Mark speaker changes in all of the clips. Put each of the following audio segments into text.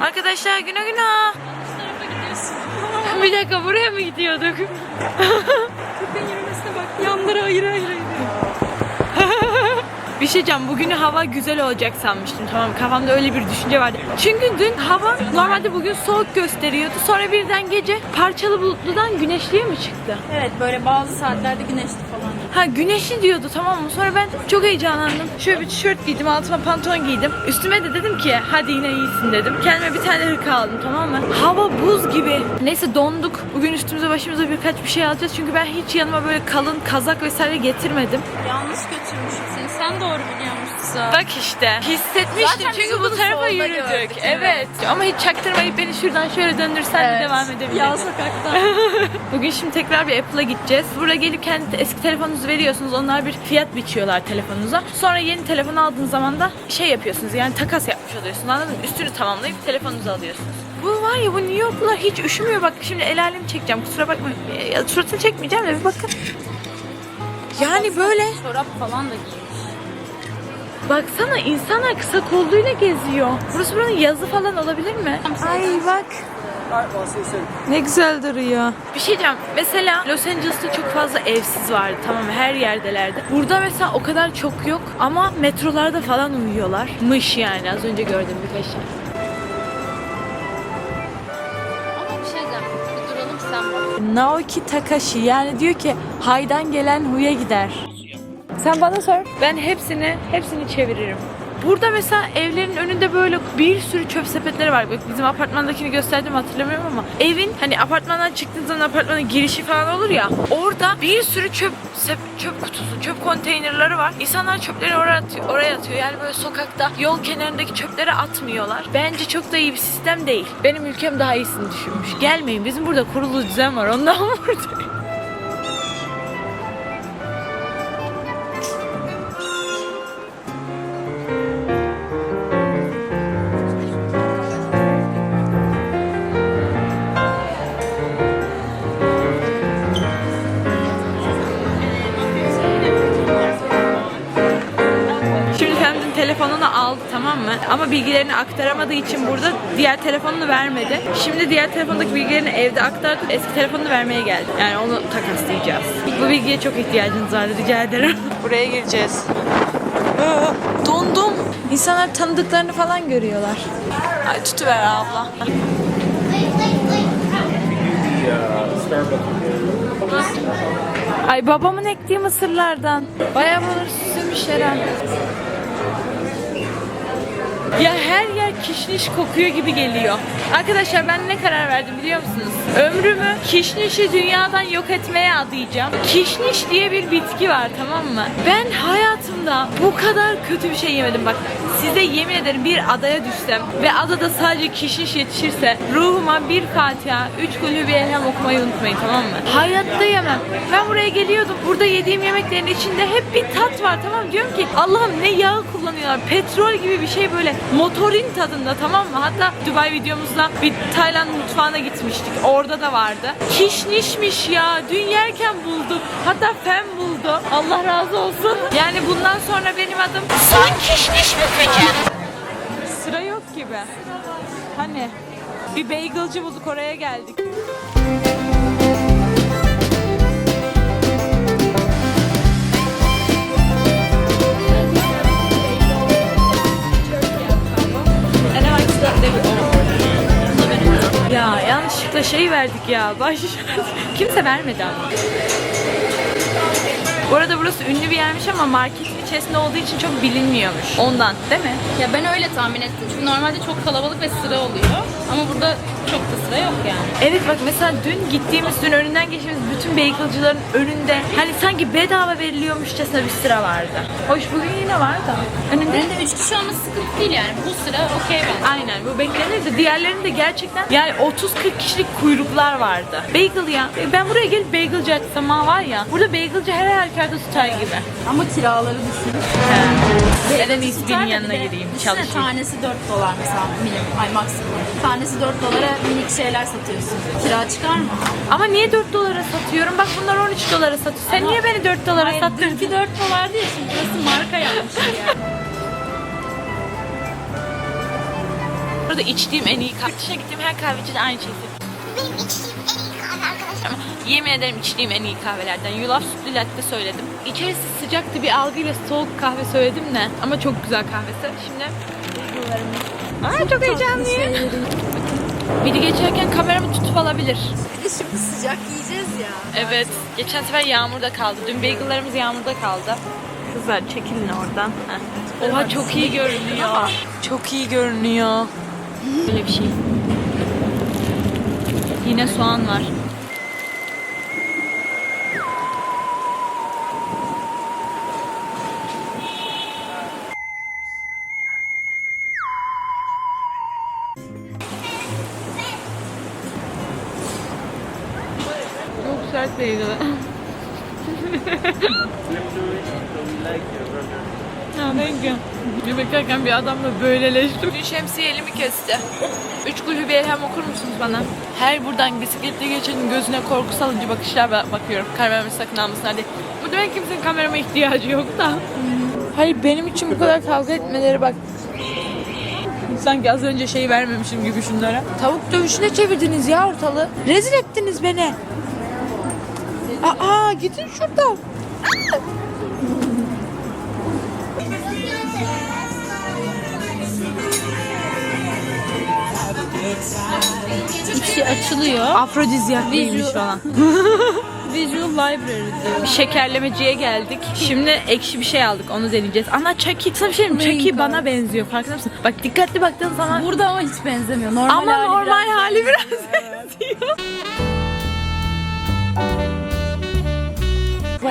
Speaker 1: Arkadaşlar güne güne. Bir dakika buraya mı gidiyorduk?
Speaker 2: Köpeğin yürümesine bak. Yanları ayrı ayrı ayrı.
Speaker 1: Bir şey diyeceğim bugün hava güzel olacak sanmıştım tamam kafamda öyle bir düşünce vardı. Çünkü dün hava normalde bugün soğuk gösteriyordu. Sonra birden gece parçalı bulutludan güneşliye mi çıktı?
Speaker 2: Evet böyle bazı saatlerde güneşli.
Speaker 1: Ha güneşli diyordu tamam mı? Sonra ben çok heyecanlandım. Şöyle bir tişört giydim, altıma pantolon giydim. Üstüme de dedim ki hadi yine iyisin dedim. Kendime bir tane hırka aldım tamam mı? Hava buz gibi. Neyse donduk. Bugün üstümüze başımıza birkaç bir şey alacağız. Çünkü ben hiç yanıma böyle kalın kazak vesaire getirmedim.
Speaker 2: Yanlış götürmüşsün seni. Sen doğru biliyormuşsun.
Speaker 1: Bak işte hissetmiştim
Speaker 2: Zaten
Speaker 1: çünkü bu tarafa yürüdük.
Speaker 2: gördük,
Speaker 1: evet. Ama hiç çaktırmayıp beni şuradan şöyle döndürsen de devam edebilirdin.
Speaker 2: Yan sokakta.
Speaker 1: Bugün şimdi tekrar bir Apple'a gideceğiz. Buraya gelip kendi eski telefonunuzu veriyorsunuz. Onlar bir fiyat biçiyorlar telefonunuza. Sonra yeni telefon aldığınız zaman da şey yapıyorsunuz. Yani takas yapmış oluyorsunuz. Anladın mı? Üstünü tamamlayıp telefonunuzu alıyorsunuz. Bu var ya bu New York'la hiç üşümüyor. Bak şimdi el alemi çekeceğim. Kusura bakmayın. Ya, suratını çekmeyeceğim de bir bakın. Yani böyle
Speaker 2: Çorap falan da giymiş.
Speaker 1: Baksana insanlar kısa kolluyla geziyor. Burası buranın yazı falan olabilir mi? Ay bak. Ne güzel duruyor. Bir şey diyeceğim. Mesela Los Angeles'ta çok fazla evsiz vardı tamam? Her yerdelerdi. Burada mesela o kadar çok yok ama metrolarda falan uyuyorlar. Mış yani az önce gördüm birkaç tane.
Speaker 2: Şey.
Speaker 1: Naoki Takashi yani diyor ki haydan gelen huya gider. Sen bana sor. Ben hepsini hepsini çeviririm. Burada mesela evlerin önünde böyle bir sürü çöp sepetleri var. Bizim apartmandakini gösterdim hatırlamıyorum ama evin hani apartmandan çıktığınız zaman apartmanın girişi falan olur ya. Orada bir sürü çöp sep- çöp kutusu, çöp konteynerleri var. İnsanlar çöpleri oraya atıyor, oraya atıyor. Yani böyle sokakta yol kenarındaki çöpleri atmıyorlar. Bence çok da iyi bir sistem değil. Benim ülkem daha iyisini düşünmüş. Gelmeyin bizim burada kurulu düzen var. Ondan buradayım. Bilgilerini aktaramadığı için burada diğer telefonunu vermedi. Şimdi diğer telefondaki bilgilerini evde aktardı. Eski telefonunu vermeye geldi. Yani onu takaslayacağız. Bu bilgiye çok ihtiyacınız var rica ederim. Buraya gireceğiz. Dondum. İnsanlar tanıdıklarını falan görüyorlar. Ay tutuver abla. Ay babamın ektiği mısırlardan. Bayağı bunları süslemişler ha. Ya her yer kişniş kokuyor gibi geliyor. Arkadaşlar ben ne karar verdim biliyor musunuz? Ömrümü kişnişi dünyadan yok etmeye adayacağım. Kişniş diye bir bitki var tamam mı? Ben hayatımda bu kadar kötü bir şey yemedim bak. Size yemin ederim bir adaya düşsem ve adada sadece kişniş yetişirse ruhuma bir Fatiha, kulü bir elham okumayı unutmayın tamam mı? Hayatta yemem. Ben buraya geliyordum. Burada yediğim yemeklerin içinde hep bir tat var tamam mı? Diyorum ki Allah'ım ne yağ kullanıyorlar. Petrol gibi bir şey böyle motorin tadında tamam mı? Hatta Dubai videomuzda bir Tayland mutfağına gitmiştik. Orada da vardı. Kişnişmiş ya. Dün yerken bulduk. Hatta Fen buldu. Allah razı olsun. Yani bundan sonra benim adım Sen kişniş mi peki? Sıra yok gibi. Hani bir bagelci bulduk oraya geldik. Ya yanlışlıkla şey verdik ya. Baş kimse vermedi ama. Bu arada burası ünlü bir yermiş ama marketin içerisinde olduğu için çok bilinmiyormuş. Ondan değil mi?
Speaker 2: Ya ben öyle tahmin ettim. Çünkü normalde çok kalabalık ve sıra oluyor. Ama burada çok da sıra yok yani.
Speaker 1: Evet bak mesela dün gittiğimiz, dün önünden geçtiğimiz bütün bagelcıların önünde hani sanki bedava veriliyormuşçasına bir sıra vardı. Hoş bugün yine var da. Önünde
Speaker 2: Önünde 3 kişi olması sıkıntı değil yani. Bu sıra okey bence.
Speaker 1: Aynen bu beklenir de diğerlerinde gerçekten yani 30-40 kişilik kuyruklar vardı. Bagel ya. E, Ben buraya gelip bagelci açsam ha var ya. Burada bagelci her halükarda tutar gibi.
Speaker 2: Ama kiraları düşün.
Speaker 1: Ben en iyisi birinin yanına gireyim
Speaker 2: Düşünsene
Speaker 1: çalışayım.
Speaker 2: tanesi 4 dolar mesela minimum, ay maksimum. Tanesi 4 dolara minik şeyler satıyorsun. Kira çıkar mı?
Speaker 1: Ama niye 4 dolara satıyorum? Bak bunlar 13 dolara satıyor. Sen niye beni 4 dolara
Speaker 2: Hayır,
Speaker 1: sattırdın?
Speaker 2: dünkü 4 dolar değil şimdi burası marka yapmış yani.
Speaker 1: Burada içtiğim en iyi kahve. Dışına gittiğim her kahveci de aynı şeyi söylüyor.
Speaker 3: Benim içtiğim en iyi kahve arkadaşlar.
Speaker 1: Ama yemin ederim içtiğim en iyi kahvelerden. Yulaf sütlü latte söyledim. İçerisi sıcaktı bir algıyla soğuk kahve söyledim de. Ama çok güzel kahvesi. Şimdi Aa, çok heyecanlıyım. Biri geçerken kameramı tutup alabilir.
Speaker 2: Bir de şimdi sıcak yiyeceğiz ya.
Speaker 1: Evet. Geçen sefer yağmurda kaldı. Dün bagel'larımız yağmurda kaldı. Kızlar çekilin oradan. Heh. Oha çok iyi görünüyor. Çok iyi görünüyor. Böyle bir şey. Yine soğan var. Bir adamla böyleleştim. Dün şemsiye elimi kesti. Üç kulübü elham okur musunuz bana? Her buradan bisikletle geçenin gözüne korku salıcı bakışlar ba- bakıyorum. Kameramı sakın almasınlar diye. Bu demek kimsenin kamerama ihtiyacı yok da. Hayır benim için bu kadar kavga etmeleri bak. Sanki az önce şey vermemişim gibi şunlara. Tavuk dövüşüne çevirdiniz ya ortalığı. Rezil ettiniz beni. Aa gidin şuradan.
Speaker 2: İçi açılıyor.
Speaker 1: Afrodizyaklıymış
Speaker 2: Visual-
Speaker 1: falan.
Speaker 2: Visual Library diyor.
Speaker 1: Bir şekerlemeciye geldik. Şimdi ekşi bir şey aldık. Onu deneyeceğiz. Ana Chucky. Sana bir şey diyeyim mi? Chucky
Speaker 2: course.
Speaker 1: bana benziyor. Farkında mısın? Bak dikkatli baktığın zaman
Speaker 2: Burada ama hiç benzemiyor. Normal
Speaker 1: ama
Speaker 2: hali
Speaker 1: normal
Speaker 2: biraz-
Speaker 1: hali biraz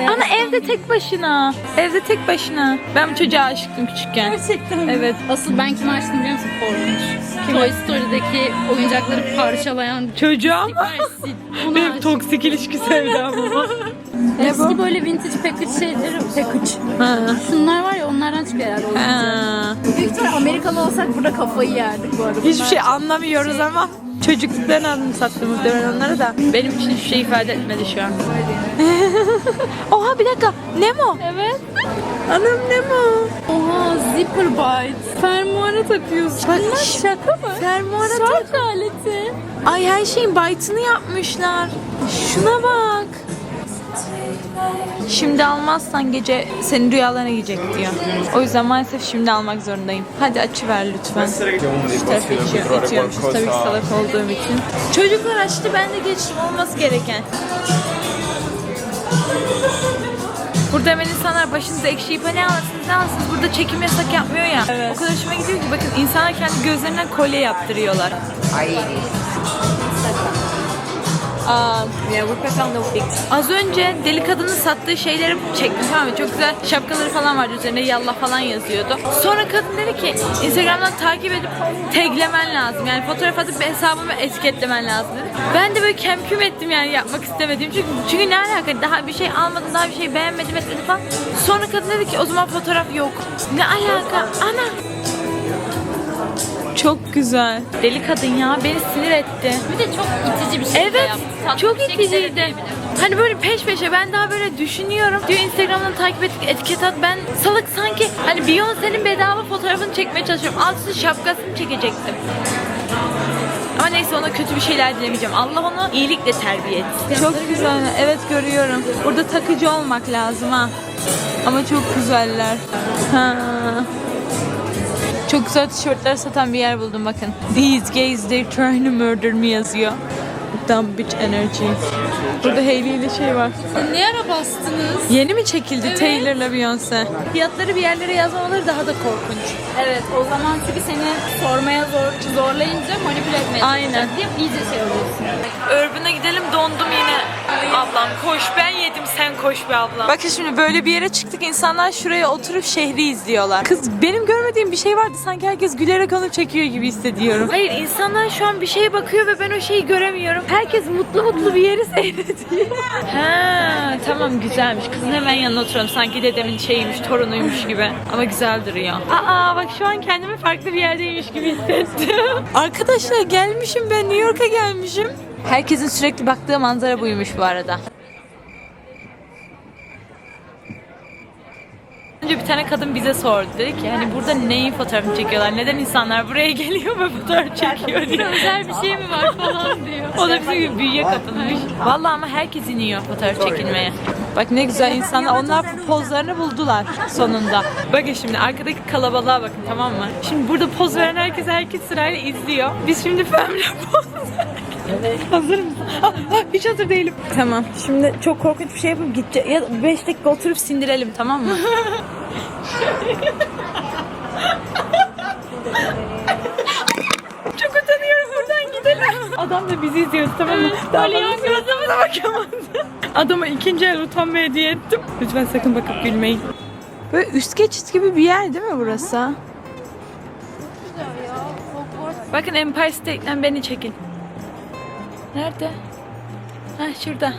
Speaker 1: Ana evde tek başına. Evde tek başına. Ben bu çocuğa aşıktım küçükken.
Speaker 2: Gerçekten mi?
Speaker 1: Evet.
Speaker 2: Asıl ben kimi açtım biliyor musun? Korkunç. Toy Story'deki oyuncakları parçalayan
Speaker 1: Çocuğa.
Speaker 2: Onu
Speaker 1: Benim toksik ilişki sevdam ama.
Speaker 2: Eski böyle vintage package şeyleri, package.
Speaker 1: Ha.
Speaker 2: Şunlar var ya onlardan çıkıyor herhalde.
Speaker 1: Ha.
Speaker 2: Büyük ihtimal Amerikalı olsak burada kafayı yerdik bu arada.
Speaker 1: Hiçbir şey anlamıyoruz ama çocukluktan aldım sattım muhtemelen onları da. Benim için hiçbir şey ifade etmedi şu an. Oha bir dakika. Nemo.
Speaker 2: Evet.
Speaker 1: Anam Nemo.
Speaker 2: Oha zipper bite. Fermuara takıyorsun.
Speaker 1: Bak,
Speaker 2: Bunlar şaka mı?
Speaker 1: Fermuara
Speaker 2: Şarj aleti.
Speaker 1: Ay her şeyin baytını yapmışlar. Şuna bak. Şimdi almazsan gece senin rüyalarına gidecek diyor. O yüzden maalesef şimdi almak zorundayım. Hadi açıver lütfen. Şu tarafa içiyor, içiyormuşuz tabii ki salak olduğum için. Çocuklar açtı ben de geçtim olması gereken. Burada hemen insanlar başınıza ekşiyip ne alırsınız ne alırsınız burada çekim yasak yapmıyor ya. O kadar hoşuma gidiyor ki bakın insanlar kendi gözlerinden kolye yaptırıyorlar. Um, Az önce deli kadının sattığı şeyleri çektim tamam mı? Çok güzel şapkaları falan vardı üzerinde yallah falan yazıyordu. Sonra kadın dedi ki Instagram'dan takip edip taglemen lazım. Yani fotoğraf atıp hesabımı etiketlemen lazım dedi. Ben de böyle kemküm ettim yani yapmak istemedim. Çünkü, çünkü ne alaka daha bir şey almadım daha bir şey beğenmedim etmedim falan. Sonra kadın dedi ki o zaman fotoğraf yok. Ne alaka? Ana! Çok güzel. Deli kadın ya beni sinir etti.
Speaker 2: Bir de çok itici bir şey de
Speaker 1: Evet,
Speaker 2: yaptı. Tatlı
Speaker 1: çok
Speaker 2: bir
Speaker 1: iticiydi. Hani böyle peş peşe ben daha böyle düşünüyorum. Diyor Instagram'dan takip et, etiket at. Ben salak sanki hani Beyoncé'nin bedava fotoğrafını çekmeye çalışıyorum. Altısının şapkasını çekecektim. Ama neyse ona kötü bir şeyler dilemeyeceğim. Allah onu iyilikle terbiye etsin. Çok güzel. Evet görüyorum. Burada takıcı olmak lazım ha. Ama çok güzeller. Ha. Çok güzel tişörtler satan bir yer buldum bakın. These gays they're trying to murder me yazıyor. Dumb bitch energy. Burada Hailey ile şey var.
Speaker 2: Ne ara bastınız?
Speaker 1: Yeni mi çekildi
Speaker 2: Evet.
Speaker 1: Taylor'la Beyoncé? Fiyatları bir yerlere yazmamaları daha da korkunç.
Speaker 2: Evet o zaman çünkü seni sormaya zor, zorlayınca manipüle etmeye
Speaker 1: Aynen.
Speaker 2: diye iyice şey oluyorsun.
Speaker 1: Urban'a gidelim dondum yine. Ablam koş ben yedim sen koş be ablam. Bakın şimdi böyle bir yere çıktık insanlar şuraya oturup şehri izliyorlar. Kız benim görmediğim bir şey vardı sanki herkes gülerek onu çekiyor gibi hissediyorum. Hayır insanlar şu an bir şeye bakıyor ve ben o şeyi göremiyorum. Herkes mutlu mutlu bir yeri seyrediyor. ha tamam güzelmiş. Kızın hemen yanına oturalım sanki dedemin şeyiymiş torunuymuş gibi. Ama güzel duruyor. Aa bak şu an kendimi farklı bir yerdeymiş gibi hissettim. Arkadaşlar gelmişim ben New York'a gelmişim. Herkesin sürekli baktığı manzara buymuş bu arada. Önce bir tane kadın bize sordu. Dedi ki hani burada neyin fotoğrafını çekiyorlar? Neden insanlar buraya geliyor ve fotoğraf çekiyor diye. Özel bir şey mi var falan diyor. O da bizim gibi büyüye kapılmış. Vallahi ama herkes iniyor fotoğraf çekilmeye. Bak ne güzel insanlar. Onlar pozlarını buldular sonunda. Bakın şimdi arkadaki kalabalığa bakın tamam mı? Şimdi burada poz veren herkes herkes sırayla izliyor. Biz şimdi family poz Hazır mısın? Ah, ah, hiç hazır değilim. Tamam. Şimdi çok korkunç bir şey yapıp gideceğiz. Ya 5 dakika oturup sindirelim tamam mı? çok utanıyorum buradan gidelim. Adam da bizi izliyor tamam mı? Daha fazla suratımıza bakamaz. Adama ikinci el utanma hediye ettim. Lütfen sakın bakıp gülmeyin. Böyle üst geçit gibi bir yer değil mi burası? Bakın Empire State'den beni çekin. Nerede? Ha şurada.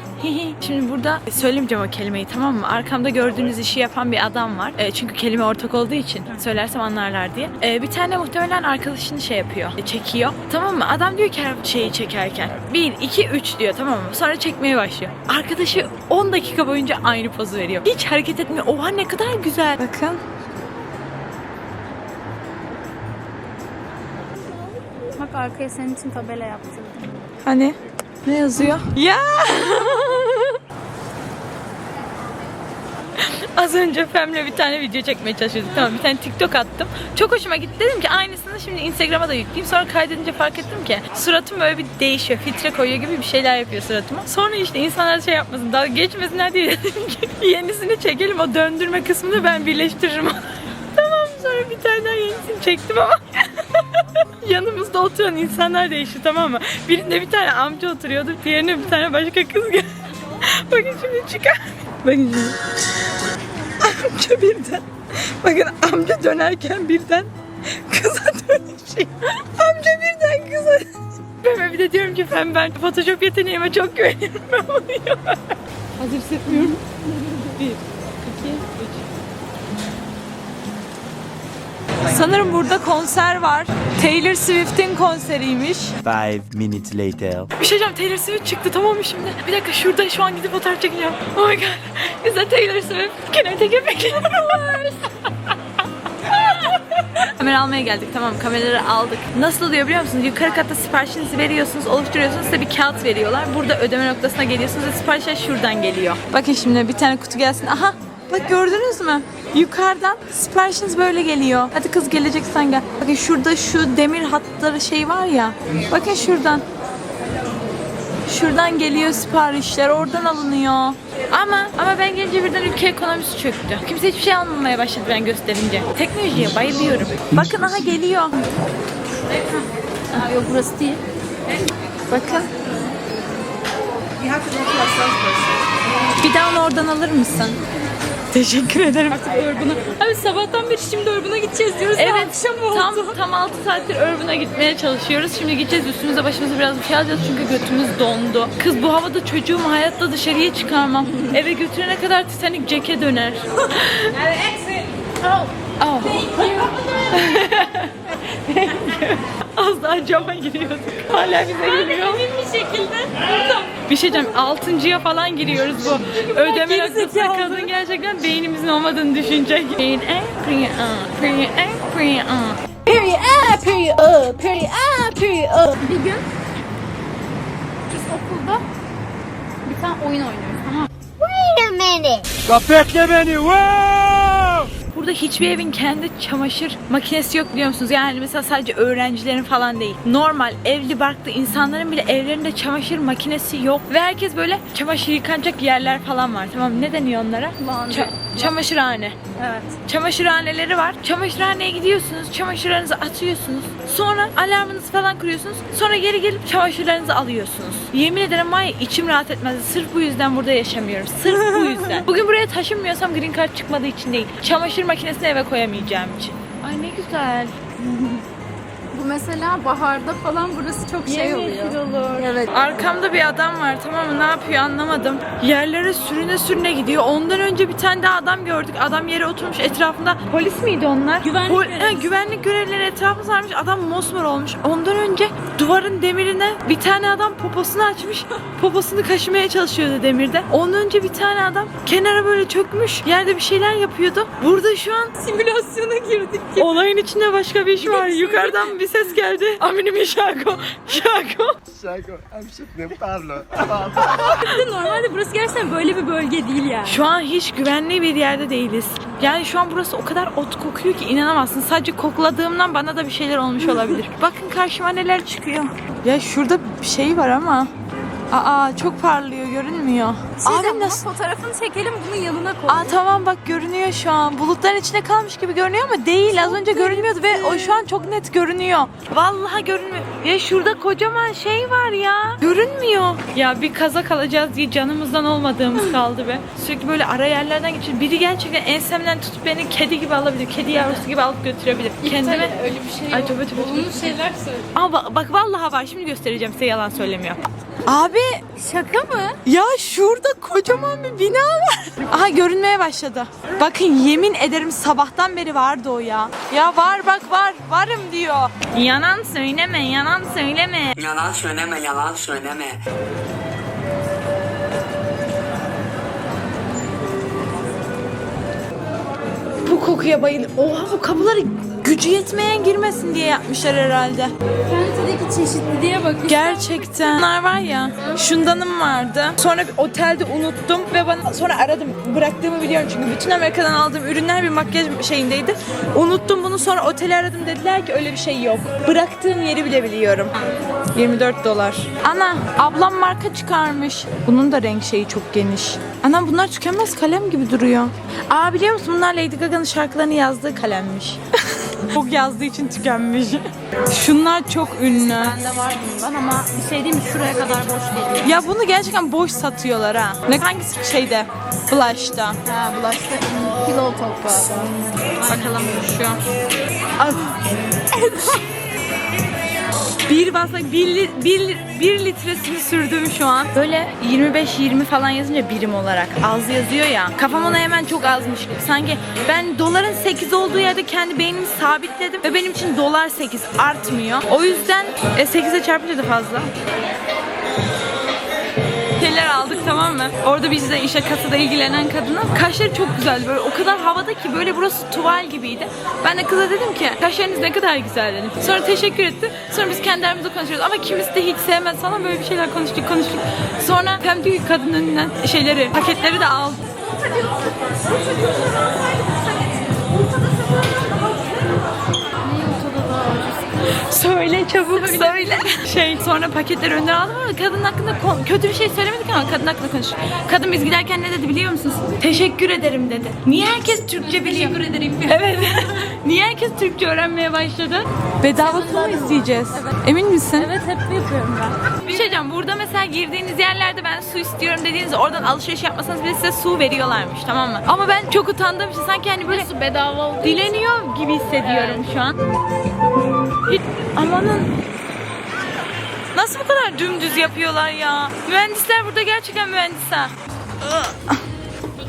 Speaker 1: Şimdi burada söylemeyeceğim o kelimeyi tamam mı? Arkamda gördüğünüz işi yapan bir adam var. E, çünkü kelime ortak olduğu için söylersem anlarlar diye. E, bir tane muhtemelen arkadaşını şey yapıyor. e, çekiyor. Tamam mı? Adam diyor ki her şeyi çekerken. 1, 2, 3 diyor tamam mı? Sonra çekmeye başlıyor. Arkadaşı 10 dakika boyunca aynı pozu veriyor. Hiç hareket etmiyor. Oha ne kadar güzel. Bakın.
Speaker 2: Bak arkaya senin için tabela yaptırdım.
Speaker 1: Hani? Ne yazıyor? Ya! Az önce Fem'le bir tane video çekmeye çalışıyorduk. Tamam bir tane TikTok attım. Çok hoşuma gitti. Dedim ki aynısını şimdi Instagram'a da yükleyeyim. Sonra kaydedince fark ettim ki suratım böyle bir değişiyor. Filtre koyuyor gibi bir şeyler yapıyor suratıma. Sonra işte insanlar şey yapmasın, dalga geçmesinler diye dedim ki yenisini çekelim. O döndürme kısmını ben birleştiririm. tamam sonra bir tane daha yenisini çektim ama yanımızda oturan insanlar değişti tamam mı? Birinde bir tane amca oturuyordu, diğerine bir tane başka kız gel. Bakın şimdi çıkar. Bakın şimdi. Amca birden. Bakın amca dönerken birden kıza dönüşüyor. Amca birden kıza. Ben bir de diyorum ki ben ben Photoshop yeteneğime çok güveniyorum ben bunu. Hazır hissetmiyorum. Bir, Sanırım burada konser var. Taylor Swift'in konseriymiş.
Speaker 4: Five minutes later.
Speaker 1: Bir şey diyeceğim Taylor Swift çıktı tamam mı şimdi? Bir dakika şurada şu an gidip fotoğraf çekeceğim. Oh my god. Is that Taylor Swift? Can I take a picture? Kamera almaya geldik tamam kameraları aldık. Nasıl oluyor biliyor musunuz? Yukarı katta siparişinizi veriyorsunuz, oluşturuyorsunuz size bir kağıt veriyorlar. Burada ödeme noktasına geliyorsunuz ve siparişler şuradan geliyor. Bakın şimdi bir tane kutu gelsin. Aha Bak gördünüz mü? Yukarıdan siparişiniz böyle geliyor. Hadi kız geleceksen gel. Bakın şurada şu demir hatları şey var ya. Bakın şuradan. Şuradan geliyor siparişler, oradan alınıyor. Ama ama ben gelince birden ülke ekonomisi çöktü. Kimse hiçbir şey almamaya başladı ben gösterince. Teknolojiye bayılıyorum. Bakın aha geliyor.
Speaker 2: Aa, yok burası değil.
Speaker 1: Bakın. Bir daha onu oradan alır mısın? Teşekkür ederim.
Speaker 2: Urban'a. Abi sabahtan beri şimdi Urban'a gideceğiz diyoruz.
Speaker 1: Evet,
Speaker 2: Akşam oldu.
Speaker 1: tam, tam 6 saattir Urban'a gitmeye çalışıyoruz. Şimdi gideceğiz üstümüze başımıza biraz bir şey alacağız çünkü götümüz dondu. Kız bu havada çocuğumu hayatta dışarıya çıkarmam. Eve götürene kadar Titanic Jack'e döner. Oh. Oh. Az daha cama giriyorduk. Hala bize geliyor.
Speaker 2: bir şekilde.
Speaker 1: Bir şey diyeceğim, altıncıya falan giriyoruz bu. Ödeme noktasında kadın gerçekten beynimizin olmadığını düşünecek. Beyin angry, uh, beyin angry, uh.
Speaker 2: Period, ah, period, uh, period, ah, period, uh. Bir gün biz okulda bir tane oyun oynuyoruz tamam mı?
Speaker 3: Wait a minute.
Speaker 4: Bekle beni. Wow!
Speaker 1: Burada hiçbir evin kendi çamaşır makinesi yok biliyor musunuz? Yani mesela sadece öğrencilerin falan değil. Normal evli barklı insanların bile evlerinde çamaşır makinesi yok. Ve herkes böyle çamaşır yıkanacak yerler falan var. Tamam ne deniyor onlara?
Speaker 2: Laundry.
Speaker 1: Ça- çamaşırhane.
Speaker 2: Evet.
Speaker 1: Çamaşırhaneleri var. Çamaşırhaneye gidiyorsunuz, çamaşırlarınızı atıyorsunuz. Sonra alarmınızı falan kuruyorsunuz. Sonra geri gelip çamaşırlarınızı alıyorsunuz. Yemin ederim var ya içim rahat etmez. Sırf bu yüzden burada yaşamıyorum. Sırf bu yüzden. Bugün buraya taşınmıyorsam green card çıkmadığı için değil. Çamaşır makinesini eve koyamayacağım için. Ay ne güzel.
Speaker 2: Mesela baharda falan burası çok şey oluyor.
Speaker 1: olur.
Speaker 2: Evet.
Speaker 1: Arkamda bir adam var tamam mı? Ne yapıyor anlamadım. Yerlere sürüne sürüne gidiyor. Ondan önce bir tane daha adam gördük. Adam yere oturmuş etrafında. Polis miydi onlar?
Speaker 2: Güvenlik
Speaker 1: Pol-
Speaker 2: görevlisi.
Speaker 1: Ha, güvenlik görevlileri etrafını sarmış. Adam mosmor olmuş. Ondan önce duvarın demirine bir tane adam poposunu açmış. Poposunu kaşımaya çalışıyordu demirde. Ondan önce bir tane adam kenara böyle çökmüş. Yerde bir şeyler yapıyordu. Burada şu an
Speaker 2: Simülasyona girdik.
Speaker 1: olayın içinde başka bir iş var. Yukarıdan bir ses geldi. Aminim Şako. Şako.
Speaker 5: I'm shooting Pablo.
Speaker 2: Normalde burası gerçekten böyle bir bölge değil yani.
Speaker 1: Şu an hiç güvenli bir yerde değiliz. Yani şu an burası o kadar ot kokuyor ki inanamazsın. Sadece kokladığımdan bana da bir şeyler olmuş olabilir. Bakın karşıma neler çıkıyor. Ya şurada bir şey var ama. Aa çok parlıyor görünmüyor. Abi nasıl?
Speaker 2: fotoğrafını çekelim bunun yanına koy.
Speaker 1: Aa tamam bak görünüyor şu an. Bulutların içine kalmış gibi görünüyor ama değil. Az önce görünmüyordu ve o şu an çok net görünüyor. Vallahi görünmüyor. Ya şurada kocaman şey var ya. Görünmüyor. Ya bir kaza kalacağız diye canımızdan olmadığımız kaldı be. Sürekli böyle ara yerlerden geçiyor. Biri gerçekten ensemden tutup beni kedi gibi alabilir. Kedi yavrusu gibi alıp götürebilir. Kendime...
Speaker 2: öyle bir şey
Speaker 1: Ay,
Speaker 2: yok.
Speaker 1: tövbe, tövbe, tövbe.
Speaker 2: Olumlu şeyler söyle.
Speaker 1: Ama bak, bak vallahi var. Şimdi göstereceğim size yalan söylemiyor. Abi
Speaker 2: Şaka mı?
Speaker 1: ya şurada kocaman bir bina var. Aha görünmeye başladı. Bakın yemin ederim sabahtan beri vardı o ya. Ya var bak var. Varım diyor. Yalan söyleme, yalan söyleme.
Speaker 6: Yalan söyleme, yalan söyleme.
Speaker 1: Bu kokuya bayılır. Oha bu kapıları gücü yetmeyen girmesin diye yapmışlar herhalde.
Speaker 2: Fente'deki çeşitliliğe bak.
Speaker 1: Gerçekten. Bunlar var ya. Şundanım vardı. Sonra bir otelde unuttum ve bana sonra aradım. Bıraktığımı biliyorum çünkü bütün Amerika'dan aldığım ürünler bir makyaj şeyindeydi. Unuttum bunu sonra oteli aradım dediler ki öyle bir şey yok. Bıraktığım yeri bile biliyorum. 24 dolar. Ana ablam marka çıkarmış. Bunun da renk şeyi çok geniş. Anam bunlar tükenmez kalem gibi duruyor. Aa biliyor musun bunlar Lady Gaga'nın şarkılarını yazdığı kalemmiş. çok yazdığı için tükenmiş. Şunlar çok ünlü.
Speaker 2: Bende var bundan ama bir şey değil mi? Şuraya kadar boş geliyor.
Speaker 1: Ya bunu gerçekten boş satıyorlar ha. Ne hangisi şeyde? Blush'ta.
Speaker 2: Ha bulaştı. Pillow talk galiba.
Speaker 1: Bakalım şu. Ah. bir li- bir, li- bir litresini sürdüm şu an. Böyle 25-20 falan yazınca birim olarak az yazıyor ya. Kafam ona hemen çok azmış gibi. Sanki ben doların 8 olduğu yerde kendi beynimi sabitledim ve benim için dolar 8 artmıyor. O yüzden e, 8'e çarpınca da fazla. Şeyler aldık tamam mı? Orada bizde işe kasada ilgilenen kadına kaşları çok güzeldi. Böyle o kadar havada ki böyle burası tuval gibiydi. Ben de kıza dedim ki kaşlarınız ne kadar güzel dedim. Sonra teşekkür etti. Sonra biz kendi aramızda konuşuyoruz ama kimisi de hiç sevmez falan böyle bir şeyler konuştuk konuştuk. Sonra ki kadının şeyleri paketleri de aldı. Söyle çabuk söyle. Şey sonra paketleri önden aldım ama kadın hakkında kon- kötü bir şey söylemedik ama kadın hakkında konuştuk. Kadın biz giderken ne dedi biliyor musunuz? Teşekkür ederim dedi. Niye herkes Türkçe biliyor? Teşekkür ederim. Evet. Niye herkes Türkçe öğrenmeye başladı? Bedava mı isteyeceğiz? Emin misin?
Speaker 2: Evet hep yapıyorum ben.
Speaker 1: Bir şey diyeceğim. Burada mesela girdiğiniz yerlerde ben su istiyorum dediğiniz oradan alışveriş yapmasanız bile size su veriyorlarmış tamam mı? Ama ben çok utandığım için sanki hani böyle
Speaker 2: Su bedava oldu.
Speaker 1: dileniyor gibi hissediyorum şu an. Amanın. Nasıl bu kadar dümdüz yapıyorlar ya? Mühendisler burada gerçekten mühendis ha.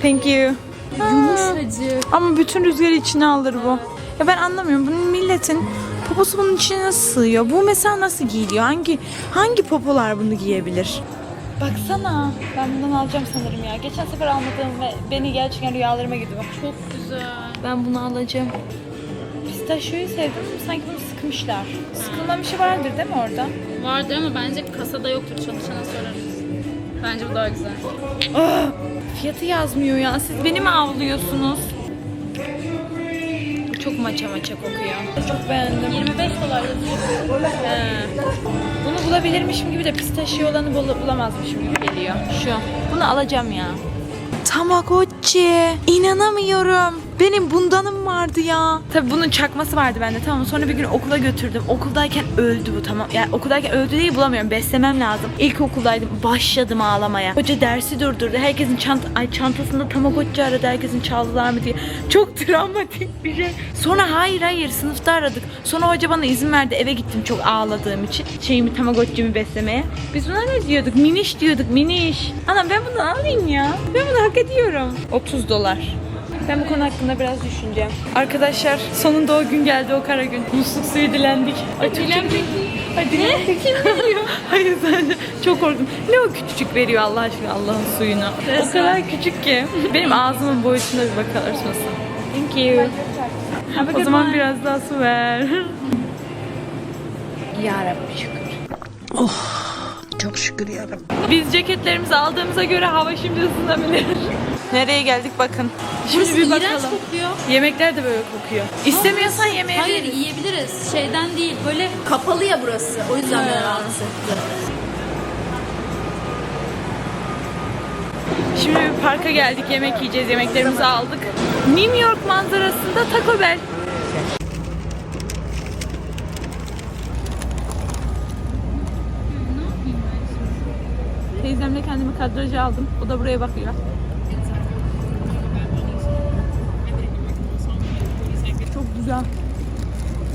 Speaker 1: Thank you.
Speaker 2: Yumuşacık.
Speaker 1: Ama bütün rüzgarı içine alır bu. Ya ben anlamıyorum. Bunun milletin poposu bunun içine nasıl sığıyor? Bu mesela nasıl giyiliyor? Hangi hangi popolar bunu giyebilir? Baksana. Ben bundan alacağım sanırım ya. Geçen sefer almadığım ve beni gerçekten rüyalarıma girdi. Bak
Speaker 2: Çok güzel.
Speaker 1: ben bunu alacağım. Pistachio'yu sevdim. Sanki bunu sıkmışlar. Sıkılmamışı vardır değil mi orada?
Speaker 2: Vardır ama bence kasada yoktur. Çalışana sorarız. Bence bu daha güzel.
Speaker 1: Fiyatı yazmıyor ya. Siz beni mi avlıyorsunuz? Bu çok maça maça kokuyor. Çok beğendim.
Speaker 2: 25 dolar yazıyor.
Speaker 1: He. Bunu bulabilirmişim gibi de pistachio olanı bul- bulamazmışım gibi geliyor. Şu. Bunu alacağım ya. Tamagotchi. İnanamıyorum. Benim bundanım vardı ya. Tabii bunun çakması vardı bende tamam? Sonra bir gün okula götürdüm. Okuldayken öldü bu tamam. Yani okuldayken öldü değil bulamıyorum. Beslemem lazım. İlk okuldaydım. Başladım ağlamaya. Hoca dersi durdurdu. Herkesin çant ay çantasında tamagotchi aradı. Herkesin çaldılar mı diye. Çok travmatik bir şey. Sonra hayır hayır sınıfta aradık. Sonra hoca bana izin verdi. Eve gittim çok ağladığım için. Şeyimi tamagotchimi beslemeye. Biz buna ne diyorduk? Miniş diyorduk miniş. Anam ben bundan alayım ya. Ben bunu hak ediyorum. 30 dolar. Ben bu konu hakkında biraz düşüneceğim. Arkadaşlar sonunda o gün geldi o kara gün. Musluk suyu dilendik. Ay, dilendik. Ay dilendik. Kim? Hayır sadece çok korktum. Ne o küçücük veriyor Allah aşkına Allah'ın suyunu. O kadar küçük ki. Benim ağzımın boyutunda bir bakar mısın? Thank you. O zaman biraz daha su ver. Yarabbim şükür.
Speaker 7: Çok şükür yarabbim.
Speaker 1: Biz ceketlerimizi aldığımıza göre hava şimdi ısınabilir. Nereye geldik bakın. Şimdi bir bakalım.
Speaker 2: kokuyor.
Speaker 1: Yemekler de böyle kokuyor. İstemiyorsan yemeğe
Speaker 2: Hayır yiyebiliriz. Şeyden değil. Böyle kapalı ya burası. O yüzden beni rahatsız.
Speaker 1: Şimdi bir parka geldik yemek yiyeceğiz yemeklerimizi aldık. New York manzarasında Taco Bell. Teyzemle kendimi kadraja aldım. O da buraya bakıyor. Güzel.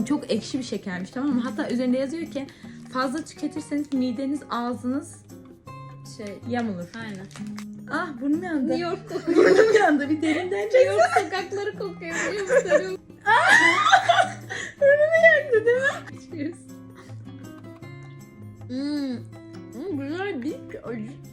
Speaker 1: Çok ekşi bir şekermiş tamam mı? Hatta üzerinde yazıyor ki fazla tüketirseniz mideniz ağzınız şey yamulur.
Speaker 2: Aynen.
Speaker 1: Ah burnum yandı.
Speaker 2: New York kokuyor.
Speaker 1: Burnum yandı bir derinden
Speaker 2: New York sokakları kokuyor biliyor musun?
Speaker 1: Burnumu yaktı değil mi?
Speaker 2: Cheers. Hmm. Hmm, güzel değil ki acı.